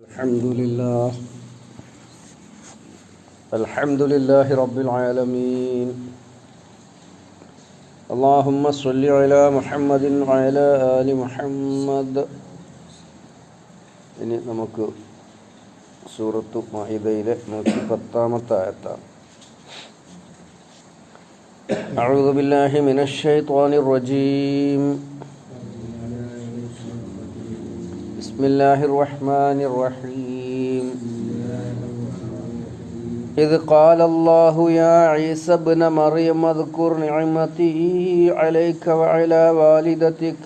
الحمد لله الحمد لله رب العالمين اللهم صل على محمد وعلى آل محمد ഇനി നമുക്ക് സൂറത്തു മഹിദയിലെ നൂറ്റി പത്താമത്തെ ആയത്താണ് أعوذ بالله من الشيطان الرجيم بسم الله الرحمن الرحيم. إذ قال الله يا عيسى ابن مريم اذكر نعمتي عليك وعلى والدتك.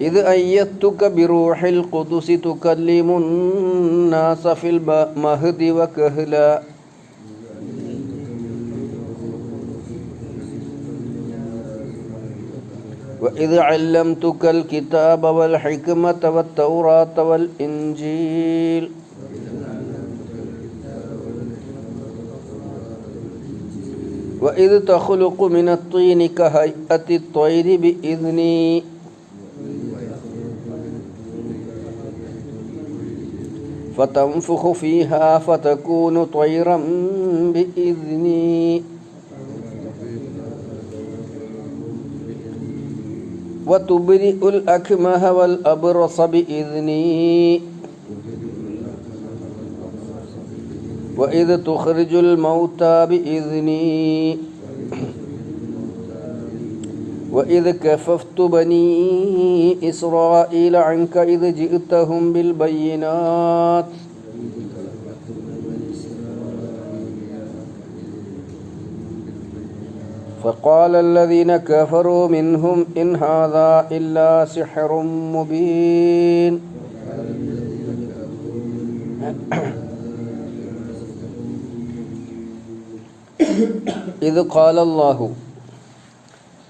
إذ أيدتك بروح القدس تكلم الناس في المهد وكهلا. وإذ علمتك الكتاب والحكمة والتوراة والإنجيل وإذ تخلق من الطين كهيئة الطير بإذني فتنفخ فيها فتكون طيرا بإذني وتبرئ الأكمه والأبرص بإذني. وإذ تخرج الموتى بإذني. وإذ كففت بني إسرائيل عنك إذ جئتهم بالبينات. فقال الذين كفروا منهم إن هذا إلا سحر مبين ഇത് കാലല്ലാഹു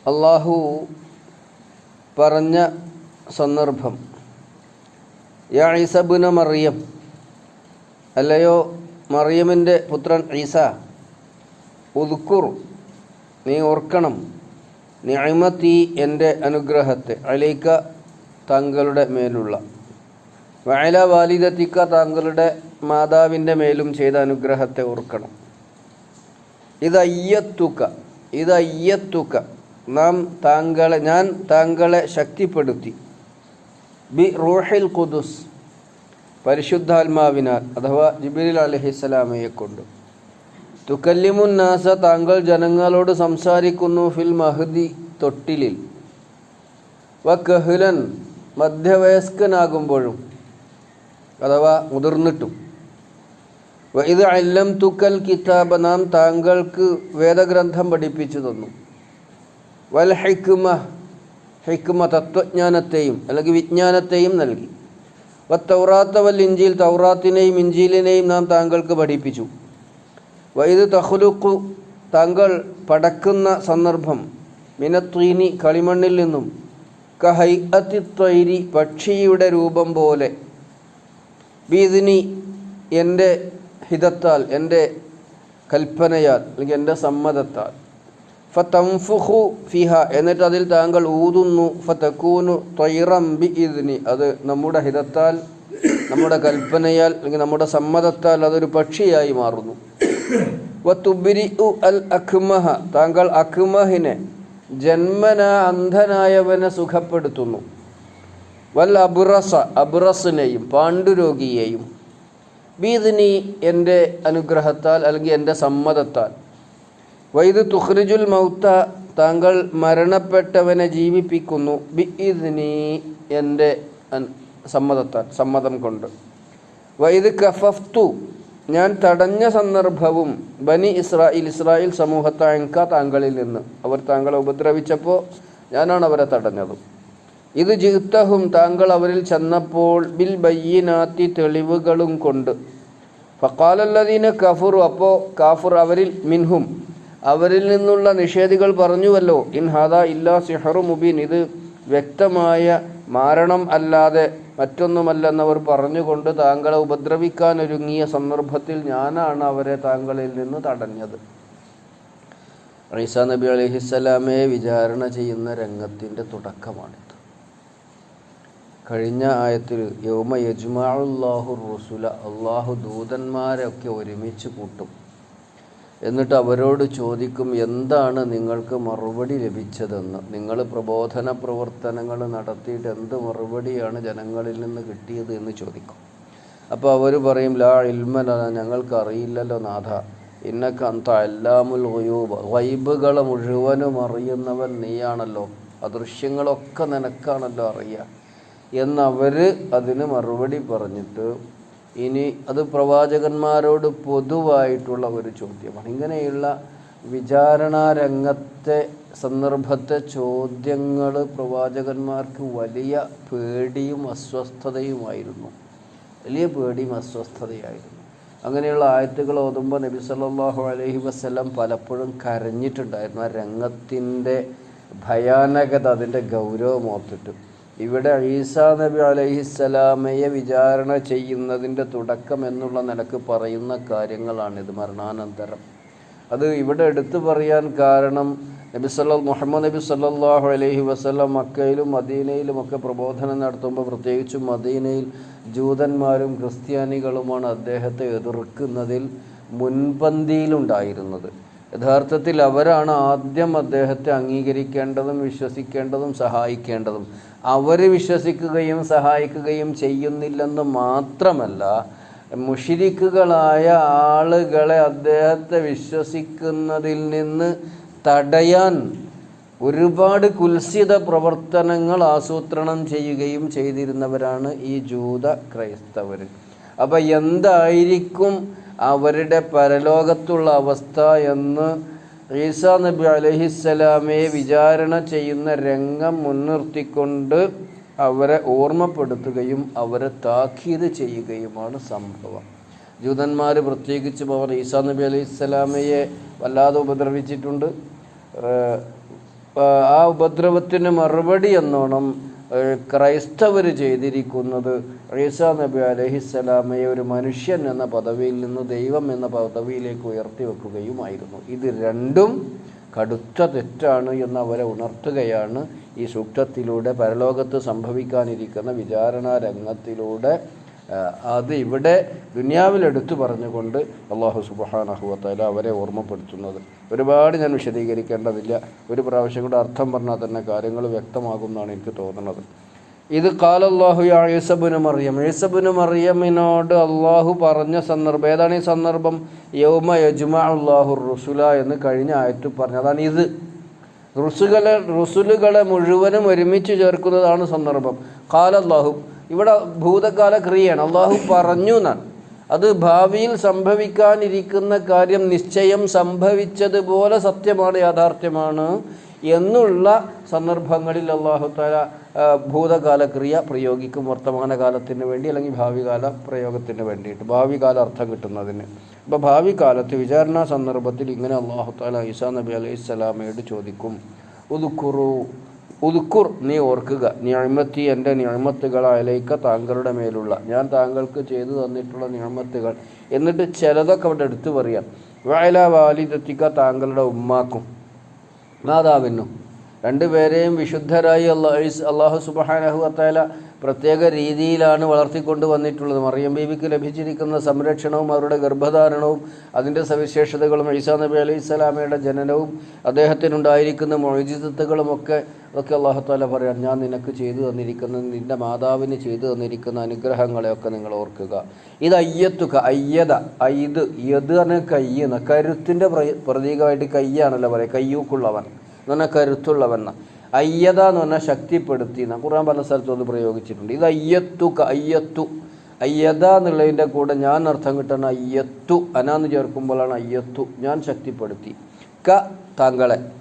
അള്ളാഹു പറഞ്ഞ സന്ദർഭം യാ ഈസബുന മറിയം അല്ലയോ മറിയമിൻ്റെ പുത്രൻ ഈസ ഉദ്ക്കുർ നീ ഓർക്കണം. നിയമത്തി എന്റെ അനുഗ്രഹത്തെ അലൈക്ക താങ്കളുടെ മേലുള്ള. വയല വാലിദത്തിക്ക താങ്കളുടെ മാതാവിന്റെ മേലും ചെയ്ത അനുഗ്രഹത്തെ ഓർക്കണം. ഇത് അയ്യത്തുക്ക ഇത് അയ്യത്തുക്ക നാം താങ്കളെ ഞാൻ താങ്കളെ ശക്തിപ്പെടുത്തി. ബി റൂഹിൽ ഖുദുസ് പരിശുദ്ധാത്മാവിനാൽ അഥവാ ജിബിരിൽ അലഹിസ്സലാമയെ കൊണ്ട്. തുക്കല്ലിമുന്നാസ താങ്കൾ ജനങ്ങളോട് സംസാരിക്കുന്നു ഫിൽ മഹദി തൊട്ടിലിൽ. വ കഹുലൻ മധ്യവയസ്കനാകുമ്പോഴും അഥവാ മുതിർന്നിട്ടും. വ ഇത് അല്ലം തുക്കൽ കിതാബ് നാം താങ്കൾക്ക് വേദഗ്രന്ഥം പഠിപ്പിച്ചു തന്നു. വൽ ഹൈക്കുമ ഹൈക്കുമ തത്വജ്ഞാനത്തെയും അല്ലെങ്കിൽ വിജ്ഞാനത്തെയും നൽകി. വ തൗറാത്ത വൽ ഇഞ്ചിൽ തൗറാത്തിനെയും ഇഞ്ചിലിനെയും നാം താങ്കൾക്ക് പഠിപ്പിച്ചു. വൈദ് തഹ്ലുക്കു തങ്ങൾ പടക്കുന്ന സന്ദർഭം മിനത്വീനി കളിമണ്ണിൽ നിന്നും കഹൈ അതിത്വൈരി പക്ഷിയുടെ രൂപം പോലെ. ബീദിനി എന്റെ ഹിതത്താൽ എന്റെ കൽപ്പനയാൽ അല്ലെങ്കിൽ എന്റെ സമ്മതത്താൽ. ഫതംഫുഹു ഫിഹ എന്നിട്ട് അതിൽ താങ്കൾ ഊതുന്നു. ഫതക്കൂനു ത്വൈറം ബി ഇതിനി അത് നമ്മുടെ ഹിതത്താൽ നമ്മുടെ കൽപ്പനയാൽ അല്ലെങ്കിൽ നമ്മുടെ സമ്മതത്താൽ അതൊരു പക്ഷിയായി മാറുന്നു. അൽ താങ്കൾ അഖ്മഹിനെ ജന്മന അന്ധനായവനെ സുഖപ്പെടുത്തുന്നു. വൽ അബുറസ അബുറസിനെയും പാണ്ഡുരോഗിയെയും. ബീദിനി എന്റെ അനുഗ്രഹത്താൽ അല്ലെങ്കിൽ എന്റെ സമ്മതത്താൽ. വൈദ് തുഹ്രിജുൽ മൗത്ത താങ്കൾ മരണപ്പെട്ടവനെ ജീവിപ്പിക്കുന്നു. ബി ഇതിനി എന്റെ സമ്മതത്താൽ സമ്മതം കൊണ്ട്. വൈദ് കഫഫ്തു ഞാൻ തടഞ്ഞ സന്ദർഭവും ബനി ഇസ്രായേൽ ഇസ്രായേൽ സമൂഹത്തായങ്ക താങ്കളിൽ നിന്ന്. അവർ താങ്കളെ ഉപദ്രവിച്ചപ്പോൾ ഞാനാണ് അവരെ തടഞ്ഞത്. ഇത് ജിത്തഹും താങ്കൾ അവരിൽ ചെന്നപ്പോൾ ബിൽ ബയ്യനാത്തി തെളിവുകളും കൊണ്ട്. ഫക്കാലല്ലദീന കഫുറു അപ്പോൾ കാഫുർ അവരിൽ മിൻഹും. അവരിൽ നിന്നുള്ള നിഷേധികൾ പറഞ്ഞുവല്ലോ ഇൻ ഹാദ ഇല്ലാ സിഹറു മുബീൻ. ഇത് വ്യക്തമായ മാരണം അല്ലാതെ മറ്റൊന്നുമല്ലെന്നവർ പറഞ്ഞുകൊണ്ട് താങ്കളെ ഉപദ്രവിക്കാനൊരുങ്ങിയ സന്ദർഭത്തിൽ ഞാനാണ് അവരെ താങ്കളിൽ നിന്ന് തടഞ്ഞത്. റൈസ നബി അലഹിസ്സലാമെ വിചാരണ ചെയ്യുന്ന രംഗത്തിന്റെ തുടക്കമാണിത്. കഴിഞ്ഞ ആയത്തിൽ യൗമ യജ്മാഉല്ലാഹു റുസുല അള്ളാഹു ദൂതന്മാരൊക്കെ ഒരുമിച്ച് കൂട്ടും. എന്നിട്ട് അവരോട് ചോദിക്കും എന്താണ് നിങ്ങൾക്ക് മറുപടി ലഭിച്ചതെന്ന്? നിങ്ങൾ പ്രബോധന പ്രവർത്തനങ്ങൾ നടത്തിയിട്ട് എന്ത് മറുപടിയാണ് ജനങ്ങളിൽ നിന്ന് കിട്ടിയത്? എന്ന് ചോദിക്കും. അപ്പോൾ അവർ പറയും ലാ ഇൽമല ഞങ്ങൾക്ക് അറിയില്ലല്ലോ നാഥ. ഇന്നക്ക അന്ത അല്ലാമുൽ ഗുയൂബ്. വൈബുകളെ മുഴുവനും അറിയുന്നവൻ നീയാണല്ലോ. അദൃശ്യങ്ങളൊക്കെ നിനക്കാണല്ലോ അറിയുക എന്നവർ അതിന് മറുപടി പറഞ്ഞിട്ട് ഇനി അത് പ്രവാചകന്മാരോട് പൊതുവായിട്ടുള്ള ഒരു ചോദ്യമാണ്. ഇങ്ങനെയുള്ള വിചാരണാരംഗത്തെ സന്ദർഭത്തെ ചോദ്യങ്ങൾ പ്രവാചകന്മാർക്ക് വലിയ പേടിയും അസ്വസ്ഥതയുമായിരുന്നു. വലിയ പേടിയും അസ്വസ്ഥതയായിരുന്നു. അങ്ങനെയുള്ള ആയത്തുകൾ ഓതുമ്പോൾ നബി സല്ലാഹു അലഹി വസ്ലം പലപ്പോഴും കരഞ്ഞിട്ടുണ്ടായിരുന്നു. ആ രംഗത്തിന്റെ ഭയാനകത അതിന്റെ ഗൗരവം ഓർത്തിട്ട്. ഇവിടെ ഈസാ നബി അലൈഹിസ്സലാമയെ വിചാരണ ചെയ്യുന്നതിന്റെ തുടക്കം എന്നുള്ള നിലയ്ക്ക് പറയുന്ന കാര്യങ്ങളാണിത് മരണാനന്തരം. അത് ഇവിടെ എടുത്തു പറയാൻ കാരണം നബി സല്ല മുഹമ്മദ് നബി സല്ലാഹു അലൈഹി വസ്ലം മക്കയിലും മദീനയിലും ഒക്കെ പ്രബോധനം നടത്തുമ്പോൾ പ്രത്യേകിച്ചും മദീനയിൽ ജൂതന്മാരും ക്രിസ്ത്യാനികളുമാണ് അദ്ദേഹത്തെ എതിർക്കുന്നതിൽ മുൻപന്തിയിലുണ്ടായിരുന്നത്. യഥാർത്ഥത്തിൽ അവരാണ് ആദ്യം അദ്ദേഹത്തെ അംഗീകരിക്കേണ്ടതും വിശ്വസിക്കേണ്ടതും സഹായിക്കേണ്ടതും. അവർ വിശ്വസിക്കുകയും സഹായിക്കുകയും ചെയ്യുന്നില്ലെന്ന് മാത്രമല്ല മുഷിരിക്കുകളായ ആളുകളെ അദ്ദേഹത്തെ വിശ്വസിക്കുന്നതിൽ നിന്ന് തടയാൻ ഒരുപാട് കുൽസിത പ്രവർത്തനങ്ങൾ ആസൂത്രണം ചെയ്യുകയും ചെയ്തിരുന്നവരാണ് ഈ ജൂത ക്രൈസ്തവർ അപ്പം എന്തായിരിക്കും അവരുടെ പരലോകത്തുള്ള അവസ്ഥ എന്ന് ഈസ നബി അലഹിസ്സലാമയെ വിചാരണ ചെയ്യുന്ന രംഗം മുൻനിർത്തിക്കൊണ്ട് അവരെ ഓർമ്മപ്പെടുത്തുകയും അവരെ താക്കീത് ചെയ്യുകയുമാണ് സംഭവം. ജൂതന്മാർ പ്രത്യേകിച്ചും അവർ ഈസാ നബി അലൈഹിസ്സലാമയെ വല്ലാതെ ഉപദ്രവിച്ചിട്ടുണ്ട്. ആ ഉപദ്രവത്തിന് മറുപടി എന്നോണം ക്രൈസ്തവർ ചെയ്തിരിക്കുന്നത് റീസ നബി അലഹിസ്സലാമയെ ഒരു മനുഷ്യൻ എന്ന പദവിയിൽ നിന്ന് ദൈവം എന്ന പദവിയിലേക്ക് ഉയർത്തി വെക്കുകയുമായിരുന്നു. ഇത് രണ്ടും കടുത്ത തെറ്റാണ് എന്ന് അവരെ ഉണർത്തുകയാണ് ഈ സൂക്തത്തിലൂടെ പരലോകത്ത് സംഭവിക്കാനിരിക്കുന്ന വിചാരണ രംഗത്തിലൂടെ അത് ഇവിടെ ദുനിയാവിൽ എടുത്തു പറഞ്ഞുകൊണ്ട് അള്ളാഹു സുബഹാനഹുവത്തല അവരെ ഓർമ്മപ്പെടുത്തുന്നത്. ഒരുപാട് ഞാൻ വിശദീകരിക്കേണ്ടതില്ല. ഒരു പ്രാവശ്യം കൂടെ അർത്ഥം പറഞ്ഞാൽ തന്നെ കാര്യങ്ങൾ വ്യക്തമാകും എന്നാണ് എനിക്ക് തോന്നുന്നത്. ഇത് കാലല്ലാഹു യേസബുന് മറിയം. യേസബുന് മറിയമിനോട് അള്ളാഹു പറഞ്ഞ സന്ദർഭം ഏതാണ് ഈ സന്ദർഭം? യൗമ യജുമ അള്ളാഹു റുസുല എന്ന് കഴിഞ്ഞ ആയത്ത് പറഞ്ഞു അതാണ് ഇത്. റുസുകളെ റുസുലുകളെ മുഴുവനും ഒരുമിച്ച് ചേർക്കുന്നതാണ് സന്ദർഭം. കാലല്ലാഹു ഇവിടെ ഭൂതകാല ക്രിയയാണ്. അള്ളാഹു പറഞ്ഞു എന്നാണ് അത് ഭാവിയിൽ സംഭവിക്കാനിരിക്കുന്ന കാര്യം നിശ്ചയം സംഭവിച്ചതുപോലെ സത്യമാണ് യാഥാർത്ഥ്യമാണ് എന്നുള്ള സന്ദർഭങ്ങളിൽ അള്ളാഹു താല ഭൂതകാല ക്രിയ പ്രയോഗിക്കും വർത്തമാനകാലത്തിന് വേണ്ടി അല്ലെങ്കിൽ ഭാവി കാല പ്രയോഗത്തിന് വേണ്ടിയിട്ട്. ഭാവി കാല അർത്ഥം കിട്ടുന്നതിന്. അപ്പോൾ ഭാവി കാലത്ത് വിചാരണ സന്ദർഭത്തിൽ ഇങ്ങനെ അള്ളാഹു താല ഈസാ നബി അലൈഹി സ്വലാമയോട് ചോദിക്കും ഉദുക്കുറു ഉദുക്കുർ നീ ഓർക്കുക ഞാമത്തി എന്റെ ഞാമത്തുകളായാലേക്ക് താങ്കളുടെ മേലുള്ള. ഞാൻ താങ്കൾക്ക് ചെയ്തു തന്നിട്ടുള്ള ഞാമത്തുകൾ എന്നിട്ട് ചിലതൊക്കെ അവിടെ എടുത്തു പറയാം. വയല വാലിദത്തിക്ക താങ്കളുടെ ഉമ്മാക്കും മാതാവിനും. രണ്ടുപേരെയും വിശുദ്ധരായി അള്ളാഹു അള്ളാഹു സുബാനഹുഅത്തല പ്രത്യേക രീതിയിലാണ് വളർത്തിക്കൊണ്ട് വന്നിട്ടുള്ളത്. മറിയം ബീവിക്ക് ലഭിച്ചിരിക്കുന്ന സംരക്ഷണവും അവരുടെ ഗർഭധാരണവും അതിന്റെ സവിശേഷതകളും ഈസാ നബി അലൈഹി സ്വലാമയുടെ ജനനവും അദ്ദേഹത്തിനുണ്ടായിരിക്കുന്ന മൊഴിജിതത്തുകളുമൊക്കെ ഒക്കെ അള്ളാഹുത്താല പറയാം ഞാൻ നിനക്ക് ചെയ്തു തന്നിരിക്കുന്ന നിന്റെ മാതാവിന് ചെയ്തു തന്നിരിക്കുന്ന അനുഗ്രഹങ്ങളെയൊക്കെ നിങ്ങൾ ഓർക്കുക. ഇത് അയ്യത്തുക അയ്യത ഐത് യത് എന്ന കയ്യെന്ന കരുത്തിന്റെ പ്രതീകമായിട്ട് കയ്യാണല്ലോ പറയുക. കയ്യൂക്കുള്ളവൻ എന്ന് പറഞ്ഞാൽ കരുത്തുള്ളവൻ അയ്യത എന്ന് പറഞ്ഞാൽ ശക്തിപ്പെടുത്തി എന്ന. ഖുർആൻ പല സ്ഥലത്തും അത് പ്രയോഗിച്ചിട്ടുണ്ട്. ഇത് അയ്യത്തുക അയ്യത്തു. അയ്യത എന്നുള്ളതിന്റെ കൂടെ ഞാൻ അർത്ഥം കിട്ടുന്ന അയ്യത്തു. അനാന്ന് ചേർക്കുമ്പോഴാണ് അയ്യത്തു. ഞാൻ ശക്തിപ്പെടുത്തി. ക താങ്കളെ.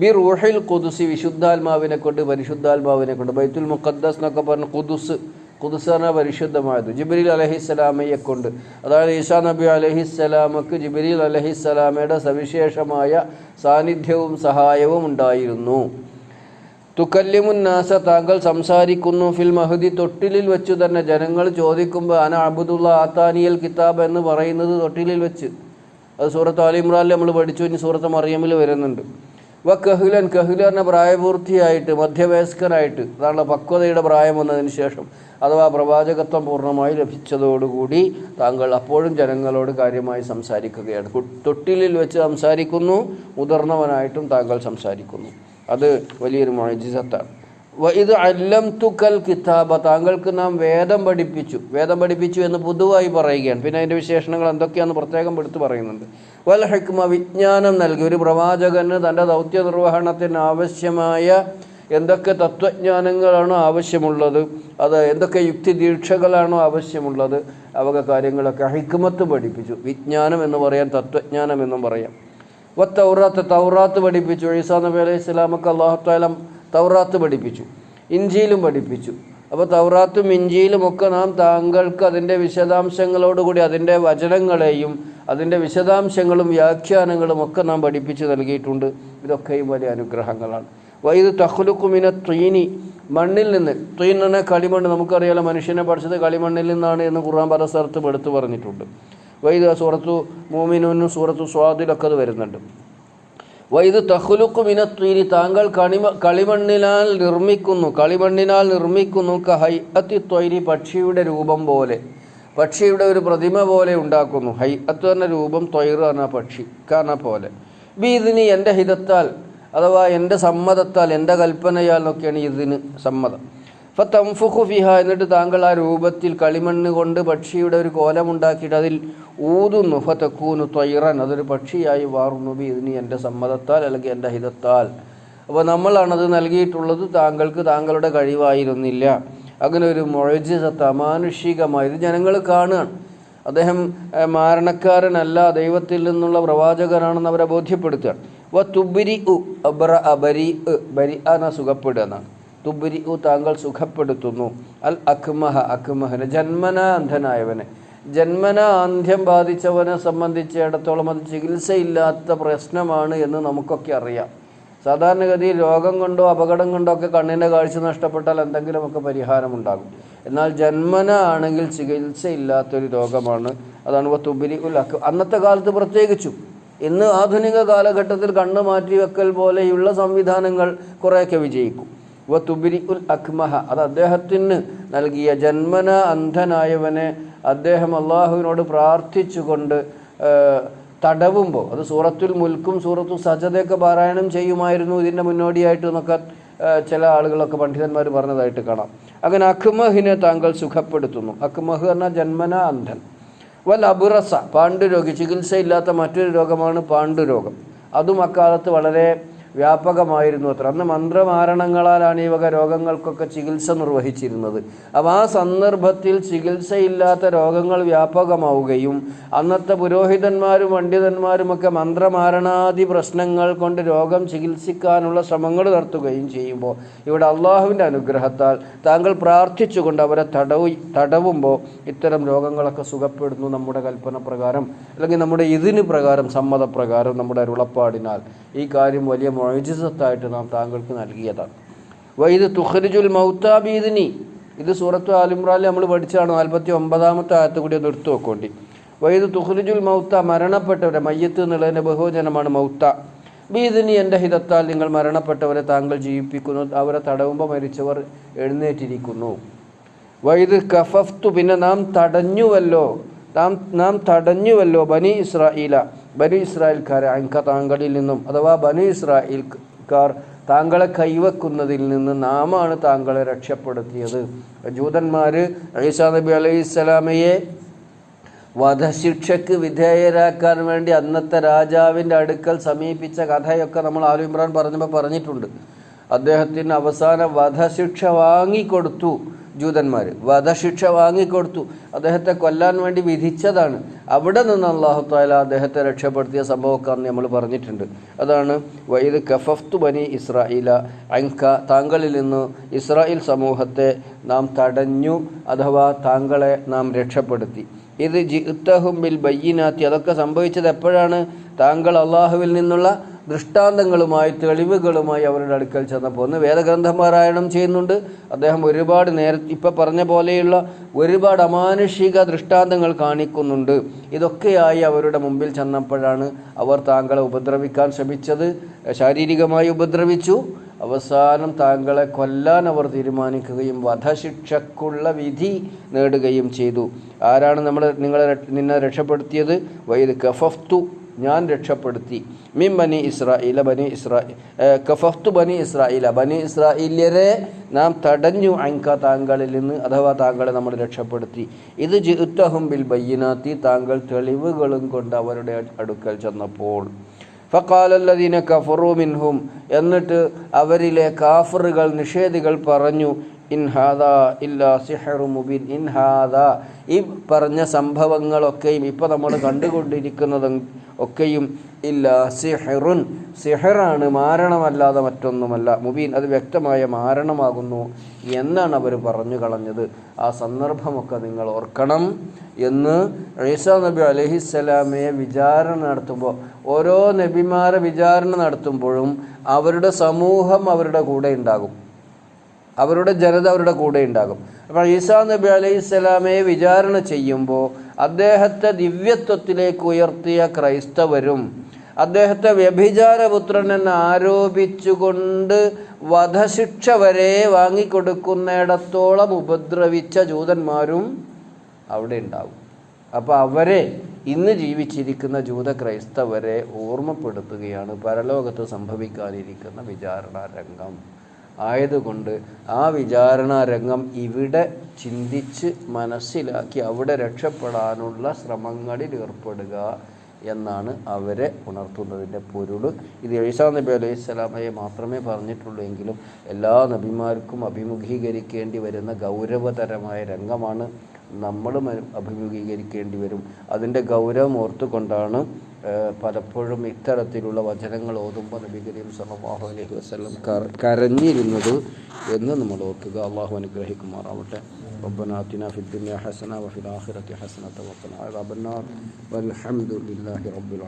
ബി റൂഹിൽ കുതുസി വിശുദ്ധാത്മാവിനെ കൊണ്ട് പരിശുദ്ധാത്മാവിനെ കൊണ്ട് ബൈത്തുൽ മുഖദ്ദസ് എന്നൊക്കെ പറഞ്ഞ് കുതുസ് കുതുസ് പറഞ്ഞാൽ പരിശുദ്ധമായത്. ജിബിരിൽ അലഹിസ്സലാമയെ കൊണ്ട്. അതായത് ഈശാ നബി അലഹിസ്സലാമക്ക് ജിബിരിൽ അലഹിസ്സലാമയുടെ സവിശേഷമായ സാന്നിധ്യവും സഹായവും ഉണ്ടായിരുന്നു. തുക്കല്യമുന്നാസ താങ്കൾ സംസാരിക്കുന്നു ഫിൽ മഹദി തൊട്ടിലിൽ വെച്ചു തന്നെ ജനങ്ങൾ ചോദിക്കുമ്പോൾ അന അബുദുള്ള ആത്താനിയൽ കിതാബ് എന്ന് പറയുന്നത് തൊട്ടിലിൽ വെച്ച്. അത് സൂറത്ത് ആലിമ്രാനിൽ നമ്മൾ പഠിച്ചു ഇനി സൂറത്ത് മറിയമിൽ വരുന്നുണ്ട്. വ കഹുലൻ കഹുല എന്ന പ്രായപൂർത്തിയായിട്ട് മധ്യവയസ്കനായിട്ട് അതാണ് പക്വതയുടെ പ്രായം വന്നതിന് ശേഷം അഥവാ പ്രവാചകത്വം പൂർണമായി ലഭിച്ചതോടുകൂടി താങ്കൾ അപ്പോഴും ജനങ്ങളോട് കാര്യമായി സംസാരിക്കുകയാണ്. തൊട്ടിലിൽ വെച്ച് സംസാരിക്കുന്നു മുതിർന്നവനായിട്ടും താങ്കൾ സംസാരിക്കുന്നു. അത് വലിയൊരു മൊഴിജിസത്താണ് വ ഇത് അല്ലം തുക്കൽ കിതാബ താങ്കൾക്ക് നാം വേദം പഠിപ്പിച്ചു. വേദം പഠിപ്പിച്ചു എന്ന് പൊതുവായി പറയുകയാണ്. പിന്നെ അതിന്റെ വിശേഷണങ്ങൾ എന്തൊക്കെയാണെന്ന് പ്രത്യേകം എടുത്തു പറയുന്നുണ്ട്. വൽ ഹിക്മ വിജ്ഞാനം നൽകി. ഒരു പ്രവാചകന് തന്റെ ദൗത്യ നിർവഹണത്തിന് ആവശ്യമായ എന്തൊക്കെ തത്വജ്ഞാനങ്ങളാണോ ആവശ്യമുള്ളത് അത് എന്തൊക്കെ യുക്തി ദീക്ഷകളാണോ ആവശ്യമുള്ളത് അവക കാര്യങ്ങളൊക്കെ ഹിക്മത്ത് പഠിപ്പിച്ചു. വിജ്ഞാനം എന്ന് പറയാൻ തത്വജ്ഞാനം എന്നും പറയാം. വ തൗറാത്ത് തൗറാത്ത് പഠിപ്പിച്ചു. ഈസാ നബി അലൈഹി സ്വലാമൊക്കെ അള്ളാഹുത്താലം തൗറാത്ത് പഠിപ്പിച്ചു. ഇഞ്ചിയിലും പഠിപ്പിച്ചു. അപ്പോൾ തൗറാത്തും ഇഞ്ചിയിലും ഒക്കെ നാം താങ്കൾക്ക് അതിന്റെ വിശദാംശങ്ങളോടുകൂടി അതിന്റെ വചനങ്ങളെയും അതിന്റെ വിശദാംശങ്ങളും വ്യാഖ്യാനങ്ങളും ഒക്കെ നാം പഠിപ്പിച്ചു നൽകിയിട്ടുണ്ട്. ഇതൊക്കെയും വലിയ അനുഗ്രഹങ്ങളാണ്. വൈദ് തഹ്ലുക്കുമിന ത്രീനി. മണ്ണിൽ നിന്ന് ത്രീൻ കളിമണ്ണ് നമുക്കറിയാലോ മനുഷ്യനെ പഠിച്ചത് കളിമണ്ണിൽ നിന്നാണ് എന്ന് ഖുർആൻ പല സ്ഥലത്തും എടുത്തു പറഞ്ഞിട്ടുണ്ട്. വൈദ് സൂറത്തു മൂമിനൂനും സൂറത്തു സ്വാദിലൊക്കെ അത് വരുന്നുണ്ട്. വൈദ് തഹുലുക്കു മിനത്വീനി താങ്കൾ കണിമ കളിമണ്ണിനാൽ നിർമ്മിക്കുന്നു കളിമണ്ണിനാൽ നിർമ്മിക്കുന്നു കഹൈ അത്തി ത്വൈരി പക്ഷിയുടെ രൂപം പോലെ. പക്ഷിയുടെ ഒരു പ്രതിമ പോലെ ഉണ്ടാക്കുന്നു. ഹൈ അത്ത് പറഞ്ഞ രൂപം ത്വൈറ് എന്ന പക്ഷി കാരണ പോലെ. ബി ഇതിന് എന്റെ ഹിതത്താൽ അഥവാ എന്റെ സമ്മതത്താൽ എന്റെ കൽപ്പനയാൽ എന്നൊക്കെയാണ് ഇതിന് സമ്മതം. ഫ തംഫുഖു ഫിഹ എന്നിട്ട് താങ്കൾ ആ രൂപത്തിൽ കളിമണ്ണ് കൊണ്ട് പക്ഷിയുടെ ഒരു കോലമുണ്ടാക്കിയിട്ട് അതിൽ ഊതുന്നു. ഫ തൊയ്റൻ അതൊരു പക്ഷിയായി വാറുന്നു. ഇതിന് എന്റെ സമ്മതത്താൽ അല്ലെങ്കിൽ എന്റെ ഹിതത്താൽ. അപ്പോൾ നമ്മളാണത് നൽകിയിട്ടുള്ളത് താങ്കൾക്ക് താങ്കളുടെ കഴിവായിരുന്നില്ല. അങ്ങനെ ഒരു മൊഴജിസത്ത് അമാനുഷികമായത് ജനങ്ങൾ കാണുകയാണ്. അദ്ദേഹം മാരണക്കാരനല്ല ദൈവത്തിൽ നിന്നുള്ള പ്രവാചകനാണെന്ന് അവരെ ബോധ്യപ്പെടുത്തുകയാണ്. വ തുബിരി ഉ അബ്ര അബരി ബരി അന സുഖപ്പെടുക എന്നാണ്. തുബിരി ഉ താങ്കൾ സുഖപ്പെടുത്തുന്നു. അൽ അക്മഹ അക്മഹന് ജന്മന അന്ധനായവനെ ജന്മന അന്ധ്യം ബാധിച്ചവനെ സംബന്ധിച്ചിടത്തോളം അത് ചികിത്സയില്ലാത്ത പ്രശ്നമാണ് എന്ന് നമുക്കൊക്കെ അറിയാം. സാധാരണഗതിയിൽ രോഗം കൊണ്ടോ അപകടം കൊണ്ടോ ഒക്കെ കണ്ണിന്റെ കാഴ്ച നഷ്ടപ്പെട്ടാൽ എന്തെങ്കിലുമൊക്കെ പരിഹാരമുണ്ടാകും. എന്നാൽ ജന്മന ആണെങ്കിൽ ചികിത്സയില്ലാത്തൊരു രോഗമാണ്. അതാണ് തുബിരി ഉൽ അഖ് അന്നത്തെ കാലത്ത് പ്രത്യേകിച്ചും. ഇന്ന് ആധുനിക കാലഘട്ടത്തിൽ കണ്ണ് മാറ്റി വെക്കൽ പോലെയുള്ള സംവിധാനങ്ങൾ കുറേയൊക്കെ വിജയിക്കും. വ ഉൽ അക്മഹ. അത് അദ്ദേഹത്തിന് നൽകിയ ജന്മന അന്ധനായവനെ അദ്ദേഹം അള്ളാഹുവിനോട് പ്രാർത്ഥിച്ചുകൊണ്ട് തടവുമ്പോൾ അത് സൂറത്തുൽ മുൽക്കും സൂറത്തു സജതയൊക്കെ പാരായണം ചെയ്യുമായിരുന്നു ഇതിന്റെ മുന്നോടിയായിട്ട് എന്നൊക്കെ ചില ആളുകളൊക്കെ പണ്ഡിതന്മാർ പറഞ്ഞതായിട്ട് കാണാം. അങ്ങനെ അക്മഹിനെ താങ്കൾ സുഖപ്പെടുത്തുന്നു. അക്മഹ് എന്ന ജന്മന അന്ധൻ. വൽ അബുറസ പാണ്ഡുരോഗി ചികിത്സയില്ലാത്ത മറ്റൊരു രോഗമാണ് പാണ്ഡുരോഗം. അതും അക്കാലത്ത് വളരെ വ്യാപകമായിരുന്നു അത്ര. അന്ന് മന്ത്രമാരണങ്ങളാലാണ് ഈ വക രോഗങ്ങൾക്കൊക്കെ ചികിത്സ നിർവഹിച്ചിരുന്നത്. അപ്പോൾ ആ സന്ദർഭത്തിൽ ചികിത്സയില്ലാത്ത രോഗങ്ങൾ വ്യാപകമാവുകയും അന്നത്തെ പുരോഹിതന്മാരും പണ്ഡിതന്മാരുമൊക്കെ മന്ത്രമാരണാദി പ്രശ്നങ്ങൾ കൊണ്ട് രോഗം ചികിത്സിക്കാനുള്ള ശ്രമങ്ങൾ നടത്തുകയും ചെയ്യുമ്പോൾ ഇവിടെ അള്ളാഹുവിന്റെ അനുഗ്രഹത്താൽ താങ്കൾ പ്രാർത്ഥിച്ചുകൊണ്ട് അവരെ തടവ് തടവുമ്പോൾ ഇത്തരം രോഗങ്ങളൊക്കെ സുഖപ്പെടുന്നു നമ്മുടെ കൽപ്പന പ്രകാരം. അല്ലെങ്കിൽ നമ്മുടെ ഇതിന് പ്രകാരം സമ്മതപ്രകാരം നമ്മുടെ അരുളപ്പാടിനാൽ ഈ കാര്യം വലിയ മൊഴിജിസത്തായിട്ട് നാം താങ്കൾക്ക് നൽകിയതാണ്. വൈദ് തുഹരിജുൽ മൗത്താബീദിനി ഇത് സൂറത്ത് ആലിമ്രാലി നമ്മൾ പഠിച്ചാണ് നാൽപ്പത്തി ഒമ്പതാമത്തെ ആയത്ത് കൂടി ഒന്ന് നോക്കേണ്ടി. വൈദ് തുഹരിജുൽ മൗത്ത മരണപ്പെട്ടവരെ മയ്യത്ത് എന്നുള്ളതിന്റെ ബഹുജനമാണ് മൗത്ത. ബീദിനി എന്റെ ഹിതത്താൽ നിങ്ങൾ മരണപ്പെട്ടവരെ താങ്കൾ ജീവിപ്പിക്കുന്നു. അവരെ തടവുമ്പോൾ മരിച്ചവർ എഴുന്നേറ്റിരിക്കുന്നു. വൈദ് കഫഫ്തു പിന്നെ നാം തടഞ്ഞുവല്ലോ. നാം നാം തടഞ്ഞുവല്ലോ ബനി ഇസ്രായേല ബനി ഇസ്രായേൽക്കാരെ അങ്ക താങ്കളിൽ നിന്നും അഥവാ ബനു ഇസ്രായേൽക്കാർ താങ്കളെ കൈവെക്കുന്നതിൽ നിന്ന് നാമാണ് താങ്കളെ രക്ഷപ്പെടുത്തിയത്. ജൂതന്മാർ ഈസാ നബി അലൈഹി സ്വലാമയെ വധശിക്ഷയ്ക്ക് വിധേയരാക്കാൻ വേണ്ടി അന്നത്തെ രാജാവിന്റെ അടുക്കൽ സമീപിച്ച കഥയൊക്കെ നമ്മൾ ആലു ഇമ്രാൻ പറഞ്ഞപ്പോൾ പറഞ്ഞിട്ടുണ്ട്. അദ്ദേഹത്തിന് അവസാന വധശിക്ഷ വാങ്ങിക്കൊടുത്തു. ജൂതന്മാർ വധശിക്ഷ വാങ്ങിക്കൊടുത്തു. അദ്ദേഹത്തെ കൊല്ലാൻ വേണ്ടി വിധിച്ചതാണ്. അവിടെ നിന്ന് അള്ളാഹു താല അദ്ദേഹത്തെ രക്ഷപ്പെടുത്തിയ സംഭവമൊക്കെ അന്ന് നമ്മൾ പറഞ്ഞിട്ടുണ്ട്. അതാണ് വൈദ് കഫഫ്തു ബനി ഇസ്രായേല അങ്ക താങ്കളിൽ നിന്ന് ഇസ്രായേൽ സമൂഹത്തെ നാം തടഞ്ഞു അഥവാ താങ്കളെ നാം രക്ഷപ്പെടുത്തി. ഇത് ജിത്തഹും ബിൽ ബയ്യനാത്തി. അതൊക്കെ സംഭവിച്ചത് എപ്പോഴാണ്? താങ്കൾ അള്ളാഹുവിൽ നിന്നുള്ള ദൃഷ്ടാന്തങ്ങളുമായി തെളിവുകളുമായി അവരുടെ അടുക്കൽ ചെന്നപ്പോൾ ഒന്ന് വേദഗ്രന്ഥം പാരായണം ചെയ്യുന്നുണ്ട്. അദ്ദേഹം ഒരുപാട് നേര ഇപ്പം പറഞ്ഞ പോലെയുള്ള ഒരുപാട് അമാനുഷിക ദൃഷ്ടാന്തങ്ങൾ കാണിക്കുന്നുണ്ട്. ഇതൊക്കെയായി അവരുടെ മുമ്പിൽ ചെന്നപ്പോഴാണ് അവർ താങ്കളെ ഉപദ്രവിക്കാൻ ശ്രമിച്ചത്. ശാരീരികമായി ഉപദ്രവിച്ചു. അവസാനം താങ്കളെ കൊല്ലാൻ അവർ തീരുമാനിക്കുകയും വധശിക്ഷക്കുള്ള വിധി നേടുകയും ചെയ്തു. ആരാണ് നമ്മൾ നിങ്ങളെ നിന്നെ രക്ഷപ്പെടുത്തിയത്? വൈദ് കഫഫ്തു ഞാൻ രക്ഷപ്പെടുത്തി. മിൻ ബനി ഇസ്രായേല ബനി ഇസ്രാ കഫഫ്തു ബനി ഇസ്രായേല ബനി ഇസ്രായേല്യരെ നാം തടഞ്ഞു. അങ്ക താങ്കളിൽ നിന്ന് അഥവാ താങ്കളെ നമ്മൾ രക്ഷപ്പെടുത്തി. ഇത് ജിത്തഹും ബിൽ ബയ്യനാത്തി താങ്കൾ തെളിവുകളും കൊണ്ട് അവരുടെ അടുക്കൽ ചെന്നപ്പോൾ. ഫക്കാലല്ലദീന കഫറു മിൻഹും എന്നിട്ട് അവരിലെ കാഫറുകൾ നിഷേധികൾ പറഞ്ഞു ഈ പറഞ്ഞ സംഭവങ്ങളൊക്കെയും ഇപ്പോൾ നമ്മൾ കണ്ടുകൊണ്ടിരിക്കുന്നതും ഒക്കെയും ഇല്ല സിഹറുൻ. സിഹറാണ് മാരണമല്ലാതെ മറ്റൊന്നുമല്ല. മുബീൻ അത് വ്യക്തമായ മാരണമാകുന്നു എന്നാണ് അവർ പറഞ്ഞു കളഞ്ഞത്. ആ സന്ദർഭമൊക്കെ നിങ്ങൾ ഓർക്കണം എന്ന് ഈസാ നബി അലഹിസ്സലാമയെ വിചാരണ നടത്തുമ്പോൾ ഓരോ നബിമാരെ വിചാരണ നടത്തുമ്പോഴും അവരുടെ സമൂഹം അവരുടെ കൂടെ ഉണ്ടാകും. അവരുടെ ജനത അവരുടെ കൂടെ ഉണ്ടാകും. അപ്പോൾ ഈസാ നബി അലൈഹി സ്വലാമയെ വിചാരണ ചെയ്യുമ്പോൾ അദ്ദേഹത്തെ ദിവ്യത്വത്തിലേക്ക് ഉയർത്തിയ ക്രൈസ്തവരും അദ്ദേഹത്തെ വ്യഭിചാരപുത്രൻ എന്ന് ആരോപിച്ചുകൊണ്ട് വധശിക്ഷ വരെ വാങ്ങിക്കൊടുക്കുന്നിടത്തോളം ഉപദ്രവിച്ച ജൂതന്മാരും അവിടെ ഉണ്ടാവും. അപ്പോൾ അവരെ ഇന്ന് ജീവിച്ചിരിക്കുന്ന ജൂത ക്രൈസ്തവരെ ഓർമ്മപ്പെടുത്തുകയാണ് പരലോകത്ത് സംഭവിക്കാനിരിക്കുന്ന വിചാരണ രംഗം. ആയതുകൊണ്ട് ആ വിചാരണ രംഗം ഇവിടെ ചിന്തിച്ച് മനസ്സിലാക്കി അവിടെ രക്ഷപ്പെടാനുള്ള ശ്രമങ്ങളിൽ ഏർപ്പെടുക എന്നാണ് അവരെ ഉണർത്തുന്നതിന്റെ പൊരുൾ. ഇത് ഈസാ നബി അലൈഹി സ്വലാമയെ മാത്രമേ പറഞ്ഞിട്ടുള്ളൂ എങ്കിലും എല്ലാ നബിമാർക്കും അഭിമുഖീകരിക്കേണ്ടി വരുന്ന ഗൗരവതരമായ രംഗമാണ് നമ്മളും അഭിമുഖീകരിക്കേണ്ടി വരും. അതിന്റെ ഗൗരവം ഓർത്തുകൊണ്ടാണ് പലപ്പോഴും ഇത്തരത്തിലുള്ള വചനങ്ങൾ ഓതുമ്പോൾ നബി കരീം സല്ലല്ലാഹു അലൈഹി വസല്ലം കര- കരഞ്ഞിരുന്നത് എന്ന് നമ്മൾ ഓർക്കുക അള്ളാഹു അനുഗ്രഹിക്കുമാറാവട്ടെ ربنا آتنا في الدنيا حسنة وفي الآخرة حسنة وقنا عذاب النار والحمد لله رب العالمين